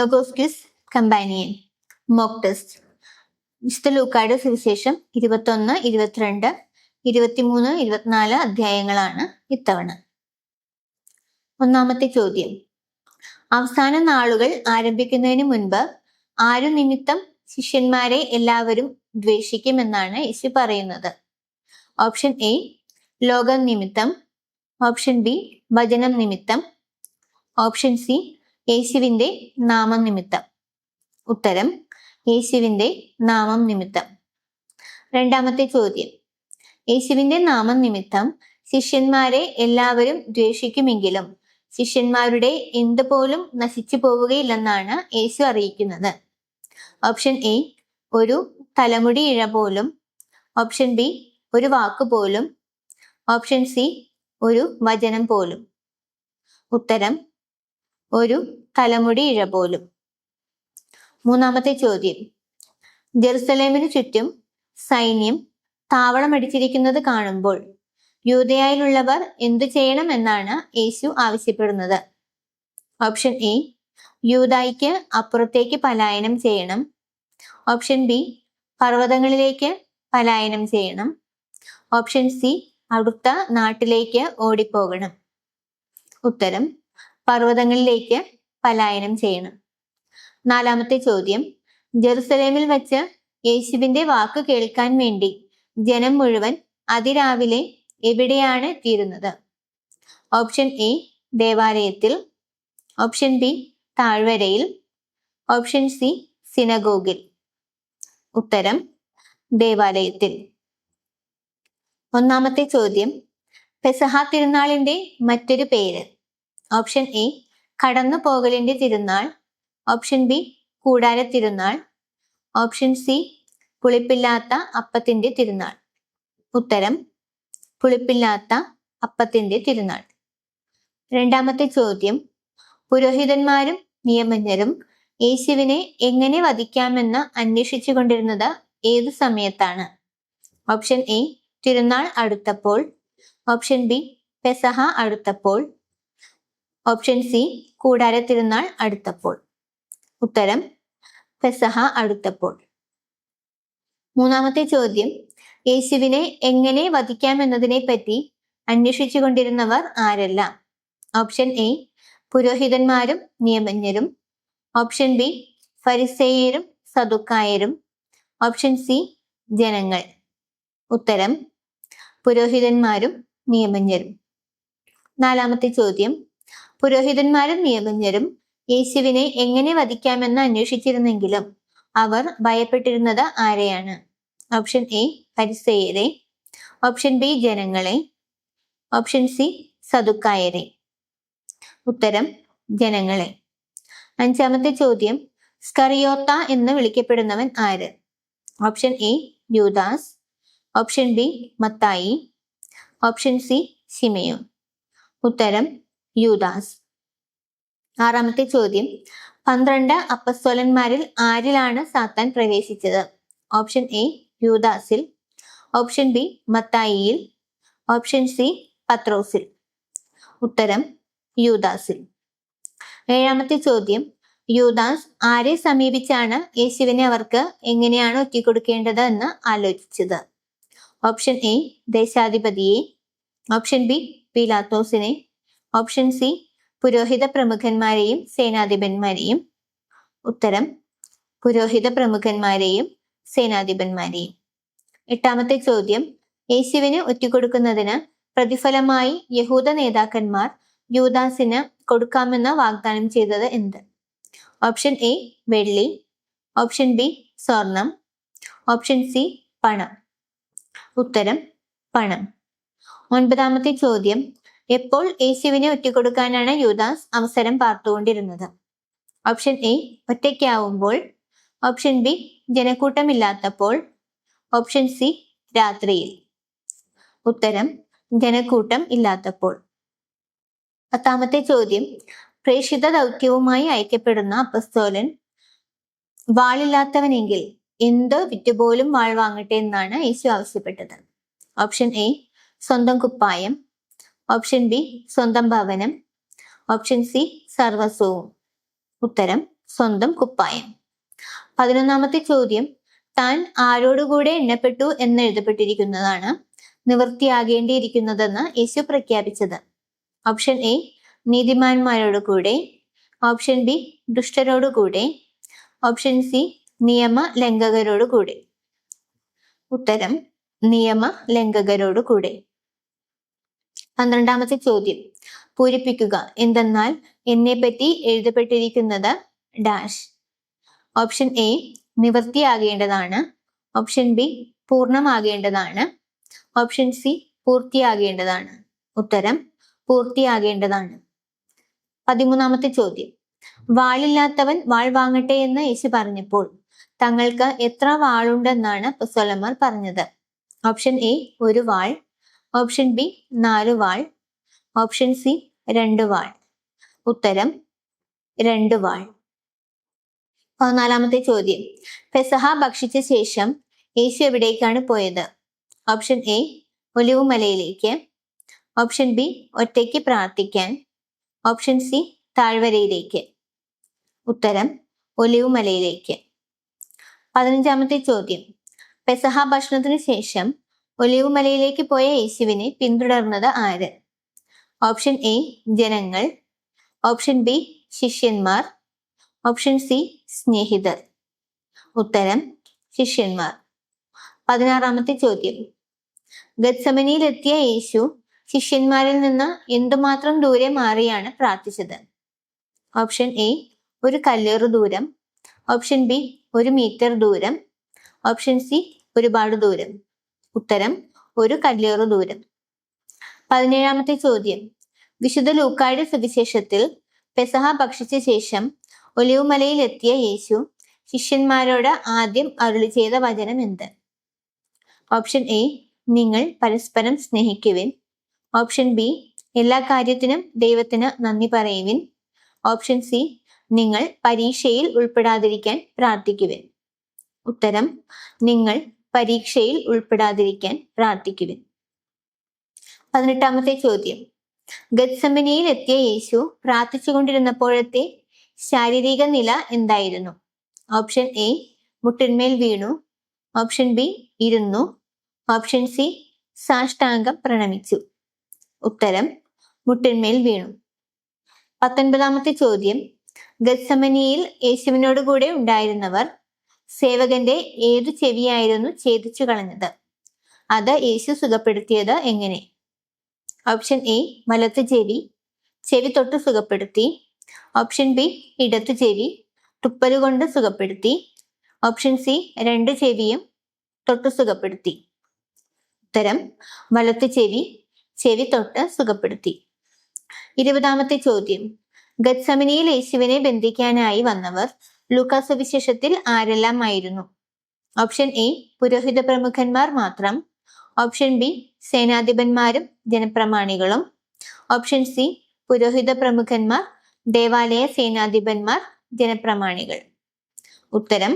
Logos quiz companion mock test വിശുദ്ധ ലൂക്കായുടെ സുവിശേഷം ഇരുപത്തൊന്ന് ഇരുപത്തിരണ്ട് ഇരുപത്തിമൂന്ന് ഇരുപത്തിനാല് അധ്യായങ്ങളാണ് ഇത്തവണ. ഒന്നാമത്തെ ചോദ്യം. അവസാന നാളുകൾ ആരംഭിക്കുന്നതിന് മുൻപ് ആരു നിമിത്തം ശിഷ്യന്മാരെ എല്ലാവരും ദ്വേഷിക്കുമെന്നാണ് യേശു പറയുന്നത്. ഓപ്ഷൻ എ ലോകം നിമിത്തം. ഓപ്ഷൻ ബി വചനം നിമിത്തം. ഓപ്ഷൻ സി യേശുവിന്റെ നാമം നിമിത്തം ഉത്തരം യേശുവിന്റെ നാമം നിമിത്തം രണ്ടാമത്തെ ചോദ്യം. യേശുവിന്റെ നാമം നിമിത്തം ശിഷ്യന്മാരെ എല്ലാവരും ദ്വേഷിക്കുമെങ്കിലും ശിഷ്യന്മാരുടെ എന്ത് പോലും നശിച്ചു പോവുകയില്ലെന്നാണ് യേശു അറിയിക്കുന്നത്. ഓപ്ഷൻ എ ഒരു തലമുടി ഇഴ പോലും. ഓപ്ഷൻ ബി ഒരു വാക്ക് പോലും. ഓപ്ഷൻ സി ഒരു വചനം പോലും. ഉത്തരം ഒരു തലമുടി ഇഴ പോലും. മൂന്നാമത്തെ ചോദ്യം. ജെറുസലേമിനു ചുറ്റും സൈന്യം താവളമടിച്ചിരിക്കുന്നത് കാണുമ്പോൾ യൂതയായിലുള്ളവർ എന്തു ചെയ്യണം എന്നാണ് യേശു ആവശ്യപ്പെടുന്നത്? ഓപ്ഷൻ എ യൂതായിക്ക് അപ്പുറത്തേക്ക് പലായനം ചെയ്യണം. ഓപ്ഷൻ ബി പർവതങ്ങളിലേക്ക് പലായനം ചെയ്യണം. ഓപ്ഷൻ സി അടുത്ത നാട്ടിലേക്ക് ഓടിപ്പോകണം. ഉത്തരം പർവതങ്ങളിലേക്ക് പലായനം ചെയ്യണം. നാലാമത്തെ ചോദ്യം. ജെറുസലേമിൽ വെച്ച് യേശുവിന്റെ വാക്ക് കേൾക്കാൻ വേണ്ടി ജനം മുഴുവൻ അതിരാവിലെ എവിടെയാണ് തീരുന്നത്? ഓപ്ഷൻ എ ദേവാലയത്തിൽ. ഓപ്ഷൻ ബി താഴ്വരയിൽ. ഓപ്ഷൻ സി സിനഗോഗിൽ. ഉത്തരം ദേവാലയത്തിൽ. ഒന്നാമത്തെ ചോദ്യം. പെസഹ തിരുനാളിന്റെ മറ്റൊരു പേര്. ഓപ്ഷൻ എ കടന്നു പോകലിന്റെ തിരുനാൾ ഓപ്ഷൻ ബി കൂടാര തിരുനാൾ ഓപ്ഷൻ സി പുളിപ്പില്ലാത്ത അപ്പത്തിന്റെ തിരുനാൾ ഉത്തരം പുളിപ്പില്ലാത്ത അപ്പത്തിന്റെ തിരുനാൾ രണ്ടാമത്തെ ചോദ്യം പുരോഹിതന്മാരും നിയമജ്ഞരും യേശുവിനെ എങ്ങനെ വധിക്കാമെന്ന് അന്വേഷിച്ചു കൊണ്ടിരുന്നത് ഏത് സമയത്താണ്? ഓപ്ഷൻ എ തിരുനാൾ അടുത്തപ്പോൾ. ഓപ്ഷൻ ബി പെസഹ അടുത്തപ്പോൾ. ഓപ്ഷൻ സി കൂടാര തിരുനാൾ അടുത്തപ്പോൾ. ഉത്തരം പെസഹ അടുത്തപ്പോൾ. മൂന്നാമത്തെ ചോദ്യം യേശുവിനെ എങ്ങനെ വധിക്കാമെന്നതിനെ പറ്റി അന്വേഷിച്ചു കൊണ്ടിരുന്നവർ ആരെല്ലാം? ഓപ്ഷൻ എ പുരോഹിതന്മാരും നിയമജ്ഞരും. ഓപ്ഷൻ ബി ഫരിസേയരും സതുക്കായരും ഓപ്ഷൻ സി ജനങ്ങൾ. ഉത്തരം പുരോഹിതന്മാരും നിയമജ്ഞരും. നാലാമത്തെ ചോദ്യം പുരോഹിതന്മാരും നിയമജ്ഞരും യേശുവിനെ എങ്ങനെ വധിക്കാമെന്ന് അന്വേഷിച്ചിരുന്നെങ്കിലും അവർ ഭയപ്പെട്ടിരുന്നത് ആരെയാണ്? ഓപ്ഷൻ എ പരിസയരെ ഓപ്ഷൻ ബി ജനങ്ങളെ. ഓപ്ഷൻ സി സതുക്കായരെ ഉത്തരം ജനങ്ങളെ. അഞ്ചാമത്തെ ചോദ്യം സ്കറിയോത്ത എന്ന് വിളിക്കപ്പെടുന്നവൻ ആര്? ഓപ്ഷൻ എ യൂദാസ്. ഓപ്ഷൻ ബി മത്തായി. ഓപ്ഷൻ സി സിമയോൻ ഉത്തരം യൂദാസ്. ആറാമത്തെ ചോദ്യം. പന്ത്രണ്ട് അപ്പസ്തോലന്മാരിൽ ആരിലാണ് സാത്താൻ പ്രവേശിച്ചത്? ഓപ്ഷൻ എ യൂദാസിൽ. ഓപ്ഷൻ ബി മത്തായിയിൽ. ഓപ്ഷൻ സി പത്രോസിൽ. ഉത്തരം യൂദാസിൽ. ഏഴാമത്തെ ചോദ്യം. യൂദാസ് ആരെ സമീപിച്ചാണ് യേശുവിനെ അവർക്ക് എങ്ങനെയാണ് ഒറ്റിക്കൊടുക്കേണ്ടത് എന്ന് ആലോചിച്ചത്? ഓപ്ഷൻ എ ദേശാധിപതിയെ. ഓപ്ഷൻ ബി പീലാത്തോസിനെ. ഓപ്ഷൻ സി പുരോഹിത പ്രമുഖന്മാരെയും സേനാധിപന്മാരെയും. ഉത്തരം പുരോഹിത പ്രമുഖന്മാരെയും സേനാധിപന്മാരെയും. എട്ടാമത്തെ ചോദ്യം യേശുവിന് ഒറ്റിക്കൊടുക്കുന്നതിന് പ്രതിഫലമായി യഹൂദ നേതാക്കന്മാർ യൂദാസിന് കൊടുക്കാമെന്ന് വാഗ്ദാനം ചെയ്തത് എന്ത്? ഓപ്ഷൻ എ വെള്ളി. ഓപ്ഷൻ ബി സ്വർണം. ഓപ്ഷൻ സി പണം. ഉത്തരം പണം. ഒൻപതാമത്തെ ചോദ്യം എപ്പോൾ യേശുവിനെ ഒറ്റക്കൊടുക്കാനാണ് യുദാസ് അവസരം പാർത്തുകൊണ്ടിരുന്നത്? ഓപ്ഷൻ എ ഒറ്റയ്ക്കാവുമ്പോൾ. ഓപ്ഷൻ ബി ജനക്കൂട്ടമില്ലാത്തപ്പോൾ. ഓപ്ഷൻ സി രാത്രിയിൽ. ഉത്തരം ജനക്കൂട്ടം ഇല്ലാത്തപ്പോൾ. പത്താമത്തെ ചോദ്യം പ്രേക്ഷിത ദൗത്യവുമായി അയക്കപ്പെടുന്ന അപ്പസ്തോലൻ വാളില്ലാത്തവനെങ്കിൽ എന്ത് വിറ്റുപോലും വാൾ വാങ്ങട്ടെ എന്നാണ് യേശു ആവശ്യപ്പെട്ടത്. ഓപ്ഷൻ എ സ്വന്തം കുപ്പായം. ഓപ്ഷൻ ബി സ്വന്തം ഭവനം. ഓപ്ഷൻ സി സർവസ്വവും. ഉത്തരം സ്വന്തം കുപ്പായം. പതിനൊന്നാമത്തെ ചോദ്യം താൻ ആരോടുകൂടെ എണ്ണപ്പെട്ടു എന്ന് എഴുതപ്പെട്ടിരിക്കുന്നതാണ് നിവൃത്തിയാകേണ്ടിയിരിക്കുന്നതെന്ന് യേശു പ്രഖ്യാപിച്ചത്. ഓപ്ഷൻ എ നീതിമാന്മാരോട് കൂടെ ഓപ്ഷൻ ബി ദുഷ്ടരോട് കൂടെ ഓപ്ഷൻ സി നിയമ ലംഘകരോട് കൂടെ ഉത്തരം നിയമ ലംഘകരോട് കൂടെ പന്ത്രണ്ടാമത്തെ ചോദ്യം. പൂരിപ്പിക്കുക. എന്തെന്നാൽ എന്നെ പറ്റി എഴുതപ്പെട്ടിരിക്കുന്നത് ഡാഷ് ഓപ്ഷൻ എ നിവൃത്തിയാകേണ്ടതാണ്. ഓപ്ഷൻ ബി പൂർണമാകേണ്ടതാണ്. ഓപ്ഷൻ സി പൂർത്തിയാകേണ്ടതാണ്. ഉത്തരം പൂർത്തിയാകേണ്ടതാണ്. പതിമൂന്നാമത്തെ ചോദ്യം. വാളില്ലാത്തവൻ വാൾ വാങ്ങട്ടെ എന്ന് യേശു പറഞ്ഞപ്പോൾ തങ്ങൾക്ക് എത്ര വാളുണ്ടെന്നാണ് പുസ്തലന്മാർ പറഞ്ഞത്. ഓപ്ഷൻ എ ഒരു വാൾ ഓപ്ഷൻ ബി നാല് വാൾ. ഓപ്ഷൻ സി രണ്ട് വാൾ. ഉത്തരം രണ്ട് വാൾ. പതിനാലാമത്തെ ചോദ്യം. പെസഹ ഭക്ഷിച്ച ശേഷം യേശു എവിടേക്കാണ് പോയത്? ഓപ്ഷൻ എ ഒലിവുമലയിലേക്ക്. ഓപ്ഷൻ ബി ഒറ്റയ്ക്ക് പ്രാർത്ഥിക്കാൻ. ഓപ്ഷൻ സി താഴ്വരയിലേക്ക്. ഉത്തരം ഒലിവുമലയിലേക്ക്. പതിനഞ്ചാമത്തെ ചോദ്യം. പെസഹ ഭക്ഷണത്തിന് ശേഷം ഒലിവുമലയിലേക്ക് പോയ യേശുവിനെ പിന്തുടർന്നത് ആര്? ഓപ്ഷൻ എ ജനങ്ങൾ. ഓപ്ഷൻ ബി ശിഷ്യന്മാർ. ഓപ്ഷൻ സി സ്നേഹിതർ. ഉത്തരം ശിഷ്യന്മാർ. പതിനാറാമത്തെ ചോദ്യം. ഗത്സമനിയിലെത്തിയ യേശു ശിഷ്യന്മാരിൽ നിന്ന് എന്തുമാത്രം ദൂരെ മാറിയാണ് പ്രാർത്ഥിച്ചത്? ഓപ്ഷൻ എ ഒരു കല്ലേറു ദൂരം. ഓപ്ഷൻ ബി ഒരു മീറ്റർ ദൂരം. ഓപ്ഷൻ സി ഒരുപാട് ദൂരം. ഉത്തരം ഒരു കല്ലേറു ദൂരം. പതിനേഴാമത്തെ ചോദ്യം. വിശുദ്ധ ലൂക്കായുടെ സുവിശേഷത്തിൽ പെസഹ ഭക്ഷിച്ച ശേഷം ഒലിവുമലയിൽ എത്തിയ യേശു ശിഷ്യന്മാരോട് ആദ്യം അരുളി ചെയ്ത വചനം എന്ത്? ഓപ്ഷൻ എ നിങ്ങൾ പരസ്പരം സ്നേഹിക്കുവിൻ. ഓപ്ഷൻ ബി എല്ലാ കാര്യത്തിനും ദൈവത്തിന് നന്ദി പറയുവിൻ. ഓപ്ഷൻ സി നിങ്ങൾ പരീക്ഷയിൽ ഉൾപ്പെടാതിരിക്കാൻ പ്രാർത്ഥിക്കുവിൻ. ഉത്തരം നിങ്ങൾ പരീക്ഷയിൽ ഉൾപ്പെടാതിരിക്കാൻ പ്രാർത്ഥിക്കുവിൻ. പതിനെട്ടാമത്തെ ചോദ്യം. ഗത്സമനയിൽ എത്തിയ യേശു പ്രാർത്ഥിച്ചുകൊണ്ടിരുന്നപ്പോഴത്തെ ശാരീരിക നില എന്തായിരുന്നു? ഓപ്ഷൻ എ മുട്ടിന്മേൽ വീണു. ഓപ്ഷൻ ബി ഇരുന്നു. ഓപ്ഷൻ സി സാഷ്ടാംഗം പ്രണമിച്ചു. ഉത്തരം മുട്ടിന്മേൽ വീണു. പത്തൊൻപതാമത്തെ ചോദ്യം. ഗത്സമനിയിൽ യേശുവിനോട് കൂടെ ഉണ്ടായിരുന്നവർ സേവകന്റെ ഏതു ചെവിയായിരുന്നു ഛേദിച്ചു കളഞ്ഞത്? അത് യേശു സുഖപ്പെടുത്തിയത് എങ്ങനെ? ഓപ്ഷൻ എ വലത്ത് ചെവി. ചെവി തൊട്ട് സുഖപ്പെടുത്തി. ഓപ്ഷൻ ബി ഇടത്ത് ചെവി. തുപ്പലുകൊണ്ട് സുഖപ്പെടുത്തി. ഓപ്ഷൻ സി രണ്ട് ചെവിയും തൊട്ട് സുഖപ്പെടുത്തി. ഉത്തരം വലത്ത് ചെവി. ചെവി തൊട്ട് സുഖപ്പെടുത്തി. ഇരുപതാമത്തെ ചോദ്യം. ഗത്സമിനിയിൽ യേശുവിനെ ബന്ധിക്കാനായി വന്നവർ ലൂക്കാസ് ആരെല്ലാം ആയിരുന്നു ഓപ്ഷൻ എ പുരോഹിത പ്രമുഖന്മാർ മാത്രം. ഓപ്ഷൻ ബി സേനാധിപന്മാരും ജനപ്രമാണികളും. ഓപ്ഷൻ സി പുരോഹിത പ്രമുഖന്മാർ ദേവാലയ സേനാധിപന്മാർ ജനപ്രമാണികൾ. ഉത്തരം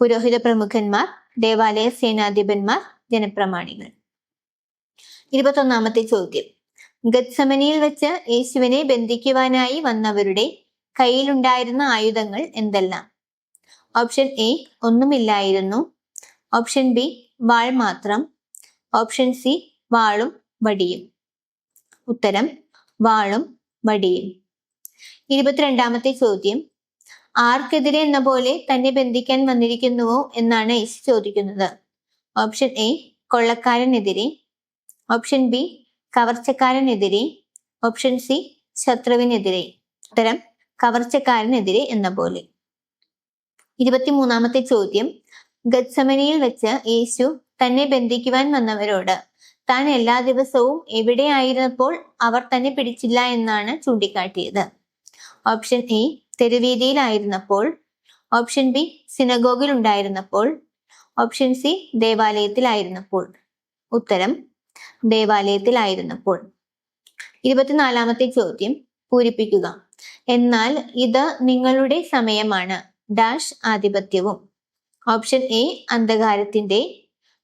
പുരോഹിത പ്രമുഖന്മാർ ദേവാലയ സേനാധിപന്മാർ ജനപ്രമാണികൾ. ഇരുപത്തൊന്നാമത്തെ ചോദ്യം. ഗത്സമനിയിൽ വെച്ച് യേശുവിനെ ബന്ധിക്കുവാനായി വന്നവരുടെ കയ്യിലുണ്ടായിരുന്ന ആയുധങ്ങൾ എന്തെല്ലാം? ഓപ്ഷൻ എ ഒന്നുമില്ലായിരുന്നു. ഓപ്ഷൻ ബി വാൾ മാത്രം. ഓപ്ഷൻ സി വാളും വടിയും. ഉത്തരം വാളും വടിയും. ഇരുപത്തിരണ്ടാമത്തെ ചോദ്യം. ആർക്കെതിരെ എന്ന പോലെ തന്നെ ബന്ധിക്കാൻ വന്നിരിക്കുന്നുവോ എന്നാണ് യേശു ചോദിക്കുന്നത്. ഓപ്ഷൻ എ കൊള്ളക്കാരനെതിരെ. ഓപ്ഷൻ ബി കവർച്ചക്കാരനെതിരെ. ഓപ്ഷൻ സി ശത്രുവിനെതിരെ. ഉത്തരം കവർച്ചക്കാരനെതിരെ എന്ന പോലെ. ഇരുപത്തിമൂന്നാമത്തെ ചോദ്യം. ഗത്സമനിയിൽ വെച്ച് യേശു തന്നെ ബന്ധിക്കുവാൻ വന്നവരോട് താൻ എല്ലാ ദിവസവും എവിടെയായിരുന്നപ്പോൾ അവർ തന്നെ പിടിച്ചില്ല എന്നാണ് ചൂണ്ടിക്കാട്ടിയത്? ഓപ്ഷൻ എ തെരുവീതിയിലായിരുന്നപ്പോൾ ഓപ്ഷൻ ബി സിനഗോഗിൽ ഉണ്ടായിരുന്നപ്പോൾ. ഓപ്ഷൻ സി ദേവാലയത്തിലായിരുന്നപ്പോൾ. ഉത്തരം ദേവാലയത്തിലായിരുന്നപ്പോൾ. ഇരുപത്തിനാലാമത്തെ ചോദ്യം. പൂരിപ്പിക്കുക. എന്നാൽ ഇത് നിങ്ങളുടെ സമയമാണ്. ഡാഷ് ആധിപത്യവും. ഓപ്ഷൻ എ അന്ധകാരത്തിന്റെ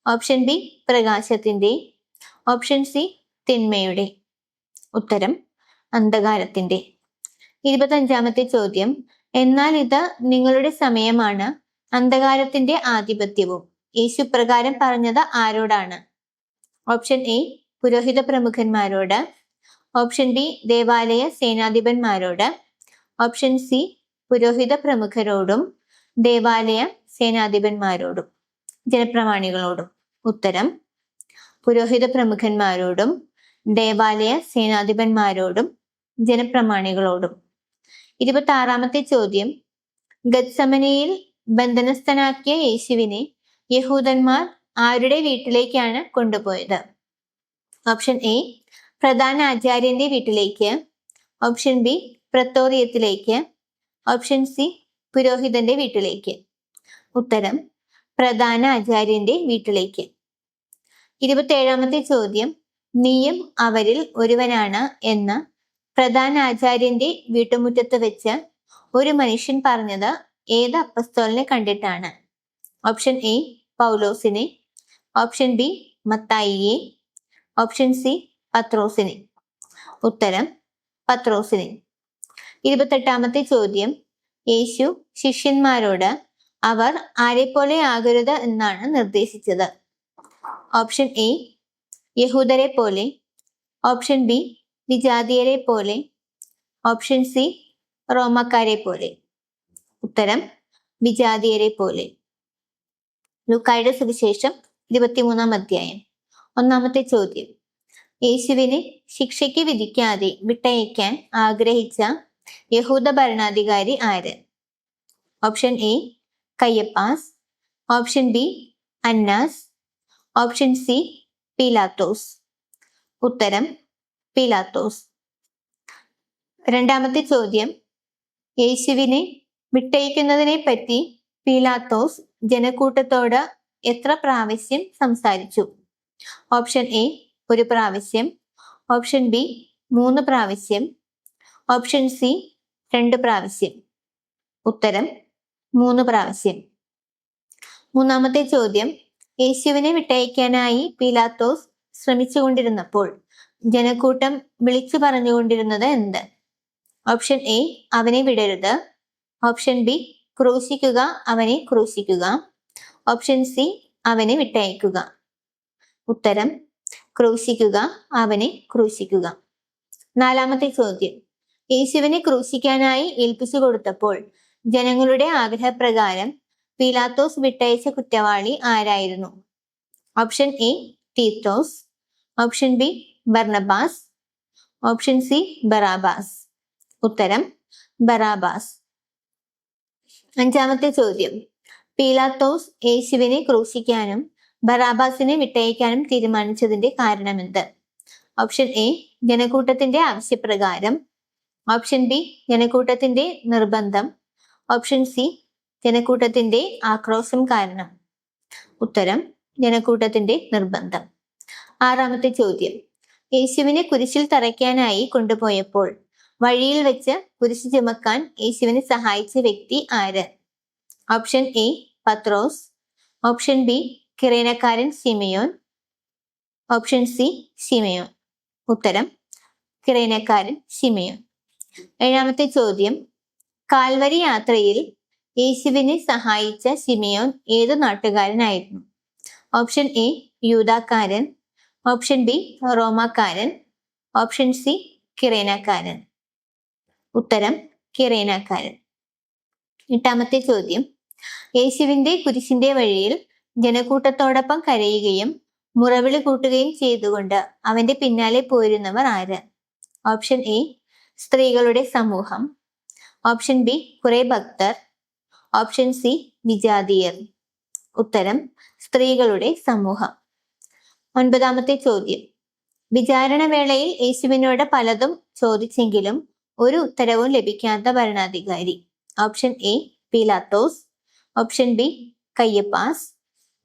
ഓപ്ഷൻ ബി പ്രകാശത്തിന്റെ ഓപ്ഷൻ സി തിന്മയുടെ. ഉത്തരം അന്ധകാരത്തിന്റെ ഇരുപത്തഞ്ചാമത്തെ ചോദ്യം. എന്നാൽ ഇത് നിങ്ങളുടെ സമയമാണ്. അന്ധകാരത്തിന്റെ ആധിപത്യവും. യേശു പ്രകാരം പറഞ്ഞത് ആരോടാണ്? ഓപ്ഷൻ എ പുരോഹിത പ്രമുഖന്മാരോട്. ഓപ്ഷൻ ബി ദേവാലയ സേനാധിപന്മാരോട്. ഓപ്ഷൻ സി പുരോഹിത പ്രമുഖരോടും ദേവാലയ സേനാധിപന്മാരോടും ജനപ്രമാണികളോടും. ഉത്തരം പുരോഹിത പ്രമുഖന്മാരോടും ദേവാലയ സേനാധിപന്മാരോടും ജനപ്രമാണികളോടും. ഇരുപത്തി ആറാമത്തെ ചോദ്യം ഗത്സമനയിൽ ബന്ധനസ്ഥനാക്കിയ യേശുവിനെ യഹൂദന്മാർ ആരുടെ വീട്ടിലേക്കാണ് കൊണ്ടുപോയത്? ഓപ്ഷൻ എ പ്രധാന ആചാര്യന്റെ വീട്ടിലേക്ക്. ഓപ്ഷൻ ബി പ്രത്തോറിയത്തിലേക്ക് ഓപ്ഷൻ സി പുരോഹിതന്റെ വീട്ടിലേക്ക്. ഉത്തരം പ്രധാന ആചാര്യന്റെ വീട്ടിലേക്ക്. ഇരുപത്തേഴാമത്തെ ചോദ്യം നീയും അവരിൽ ഒരുവനാണ് എന്ന് പ്രധാന ആചാര്യന്റെ വീട്ടുമുറ്റത്ത് വെച്ച് ഒരു മനുഷ്യൻ പറഞ്ഞത് ഏത് അപ്പസ്തോലിനെ കണ്ടിട്ടാണ്? ഓപ്ഷൻ എ പൗലോസിനെ. ഓപ്ഷൻ ബി മത്തായിയെ. ഓപ്ഷൻ സി പത്രോസിനെ ഉത്തരം പത്രോസിനെ ഇരുപത്തെട്ടാമത്തെ ചോദ്യം. യേശു ശിഷ്യന്മാരോട് അവർ ആരെപ്പോലെ ആകരുത് എന്നാണ് നിർദ്ദേശിച്ചത്. ഓപ്ഷൻ എ യഹൂദരെ പോലെ ഓപ്ഷൻ ബി വിജാതിയരെ പോലെ ഓപ്ഷൻ സി റോമക്കാരെ പോലെ ഉത്തരം വിജാതിയരെ പോലെ ലുക്കായുടെ സുവിശേഷം ഇരുപത്തിമൂന്നാം അധ്യായം. ഒന്നാമത്തെ ചോദ്യം. യേശുവിനെ ശിക്ഷയ്ക്ക് വിധിക്കാതെ വിട്ടയക്കാൻ ആഗ്രഹിച്ച യഹൂദ ഭരണാധികാരി ആര്? Option A കയ്യപ്പാസ്. Option B അന്നാസ്. Option C പീലാത്തോസ്. ഉത്തരം പീലാത്തോസ്. രണ്ടാമത്തെ ചോദ്യം യേശുവിനെ വിട്ടയക്കുന്നതിനെ പറ്റി പീലാത്തോസ് ജനക്കൂട്ടത്തോട് എത്ര പ്രാവശ്യം സംസാരിച്ചു? ഓപ്ഷൻ എ ഒരു പ്രാവശ്യം. ഓപ്ഷൻ ബി മൂന്ന് പ്രാവശ്യം. ഓപ്ഷൻ സി രണ്ട് പ്രാവശ്യം. ഉത്തരം മൂന്ന് പ്രാവശ്യം. മൂന്നാമത്തെ ചോദ്യം യേശുവിനെ വിട്ടയക്കാനായി പീലാത്തോസ് ശ്രമിച്ചുകൊണ്ടിരുന്നപ്പോൾ ജനക്കൂട്ടം വിളിച്ചു പറഞ്ഞുകൊണ്ടിരുന്നത് എന്ത്? ഓപ്ഷൻ എ അവനെ വിടരുത്. ഓപ്ഷൻ ബി ക്രൂശിക്കുക അവനെ ക്രൂശിക്കുക. ഓപ്ഷൻ സി അവനെ വിട്ടയക്കുക. ഉത്തരം ക്രൂശിക്കുക അവനെ ക്രൂശിക്കുക. നാലാമത്തെ ചോദ്യം. യേശുവിനെ ക്രൂശിക്കാനായി ഏൽപ്പിച്ചു കൊടുത്തപ്പോൾ ജനങ്ങളുടെ ആഗ്രഹപ്രകാരം പീലാത്തോസ് വിട്ടയച്ച കുറ്റവാളി ആരായിരുന്നു? ഓപ്ഷൻ എ തീത്തോസ്. Option B Barnabas. Option C Barabbas. ഉത്തരം ബറാബാസ്. അഞ്ചാമത്തെ ചോദ്യം. പീലാത്തോസ് യേശുവിനെ ക്രൂശിക്കാനും ബറാബാസിനെ വിട്ടയക്കാനും തീരുമാനിച്ചതിന്റെ കാരണമെന്ത്? ഓപ്ഷൻ എ ജനക്കൂട്ടത്തിന്റെ ആവശ്യപ്രകാരം. ഓപ്ഷൻ ബി ജനക്കൂട്ടത്തിന്റെ നിർബന്ധം. ഓപ്ഷൻ സി ജനക്കൂട്ടത്തിന്റെ ആക്രോശം കാരണം. ഉത്തരം ജനക്കൂട്ടത്തിന്റെ നിർബന്ധം. ആറാമത്തെ ചോദ്യം. യേശുവിനെ കുരിശിൽ തറയ്ക്കാനായി കൊണ്ടുപോയപ്പോൾ വഴിയിൽ വെച്ച് കുരിശ് ചുമക്കാൻ യേശുവിനെ സഹായിച്ച വ്യക്തി ആര്? ഓപ്ഷൻ എ പത്രോസ്. ഓപ്ഷൻ ബി കിറേനക്കാരൻ സിമയോൻ. ഓപ്ഷൻ സി സിമയോൻ. ഉത്തരം കിറീനക്കാരൻ സിമയോൻ. ഏഴാമത്തെ ചോദ്യം കാൽവരി യാത്രയിൽ യേശുവിനെ സഹായിച്ച സിമയോൻ ഏത് നാട്ടുകാരനായിരുന്നു? ഓപ്ഷൻ എ യൂതാക്കാരൻ ഓപ്ഷൻ ബി റോമാക്കാരൻ. ഓപ്ഷൻ സി കിറേനക്കാരൻ ഉത്തരം കിറേനക്കാരൻ എട്ടാമത്തെ ചോദ്യം യേശുവിന്റെ കുരിശിന്റെ വഴിയിൽ ജനക്കൂട്ടത്തോടൊപ്പം കരയുകയും മുറവിളി കൂട്ടുകയും ചെയ്തുകൊണ്ട് അവന്റെ പിന്നാലെ പോരുന്നവർ ആര്? ഓപ്ഷൻ എ സ്ത്രീകളുടെ സമൂഹം. ഓപ്ഷൻ ബി കുറെ ഭക്തർ. ഓപ്ഷൻ സി വിജാതീയർ. ഉത്തരം സ്ത്രീകളുടെ സമൂഹം. ഒൻപതാമത്തെ ചോദ്യം. വിചാരണ വേളയിൽ യേശുവിനോട് പലതും ചോദിച്ചെങ്കിലും ഒരു ഉത്തരവും ലഭിക്കാത്ത ഭരണാധികാരി. ഓപ്ഷൻ എ പീലാത്തോസ്. Option B കയ്യപ്പാസ്.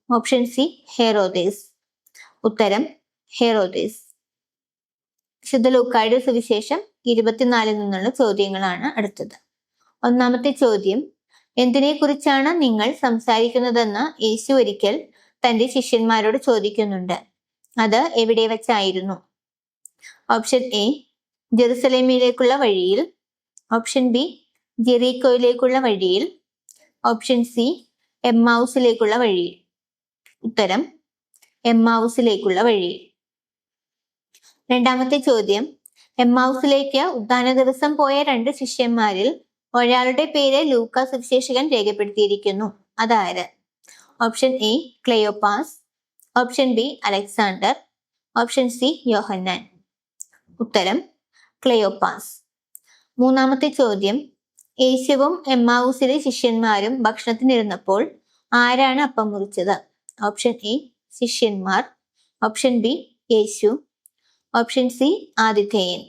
ഓപ്ഷൻ സി ഹെറോദേസ് ഉത്തരം ഹെറോദേസ് വിശുദ്ധ ലൂക്കായുടെ സുവിശേഷം ഇരുപത്തിനാലിൽ നിന്നുള്ള ചോദ്യങ്ങളാണ് അടുത്തത്. ഒന്നാമത്തെ ചോദ്യം എന്തിനെ കുറിച്ചാണ് നിങ്ങൾ സംസാരിക്കുന്നതെന്ന് യേശു ഒരിക്കൽ തന്റെ ശിഷ്യന്മാരോട് ചോദിക്കുന്നുണ്ട്. അത് എവിടെ വെച്ചായിരുന്നു? ഓപ്ഷൻ എ ജെറുസലേമിലേക്കുള്ള വഴിയിൽ. ഓപ്ഷൻ ബി ജെറീക്കോയിലേക്കുള്ള വഴിയിൽ. ഓപ്ഷൻ സി എം ഹൗസിലേക്കുള്ള വഴിയിൽ. ഉത്തരം എമ്മൗസിലേക്കുള്ള വഴി. രണ്ടാമത്തെ ചോദ്യം. എമ്മൗസിലേക്ക് ഉദ്ധാന ദിവസം പോയ രണ്ട് ശിഷ്യന്മാരിൽ ഒരാളുടെ പേര് ലൂക്ക സുവിശേഷകൻ രേഖപ്പെടുത്തിയിരിക്കുന്നു. അതായത് option A Cleopas option B Alexander option C യോഹന്നാൻ. ഉത്തരം ക്ലയോപാസ്. മൂന്നാമത്തെ ചോദ്യം. യേശുവും എമ്മാവൂസിലെ ശിഷ്യന്മാരും ഭക്ഷണത്തിനിരുന്നപ്പോൾ ആരാണ് അപ്പം മുറിച്ചത്? ഓപ്ഷൻ എ ശിഷ്യന്മാർ ഓപ്ഷൻ ബി യേശു ഓപ്ഷൻ സി ആതിഥേയൻ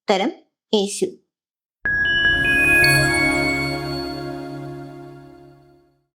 ഉത്തരം യേശു